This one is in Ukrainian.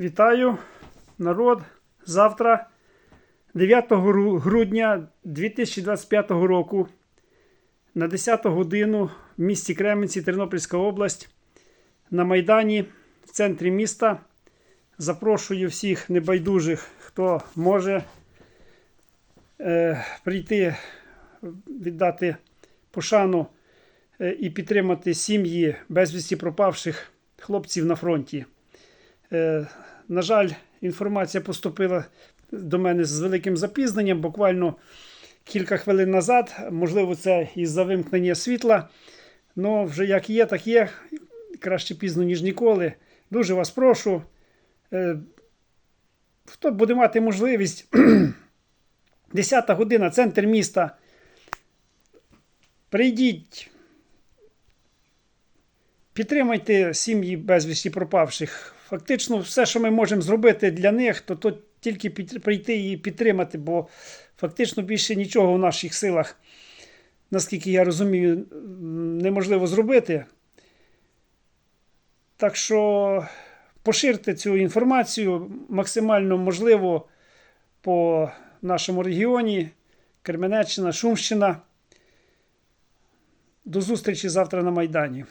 Вітаю, народ. Завтра, 9 грудня 2025 року, на 10 годину в місті Кременці, Тернопільська область, на Майдані, в центрі міста. Запрошую всіх небайдужих, хто може е, прийти, віддати пошану е, і підтримати сім'ї безвісті пропавших хлопців на фронті. Е, на жаль, інформація поступила до мене з великим запізненням, буквально кілька хвилин назад. Можливо, це із-за вимкнення світла. Ну, вже як є, так є. Краще пізно, ніж ніколи. Дуже вас прошу. Е, хто буде мати можливість, 10 година, центр міста. Прийдіть, Підтримайте сім'ї безвісті пропавших. Фактично, все, що ми можемо зробити для них, то, то тільки прийти і підтримати, бо фактично більше нічого в наших силах, наскільки я розумію, неможливо зробити. Так що поширте цю інформацію максимально можливо по нашому регіоні, Кременеччина, Шумщина. До зустрічі завтра на Майдані.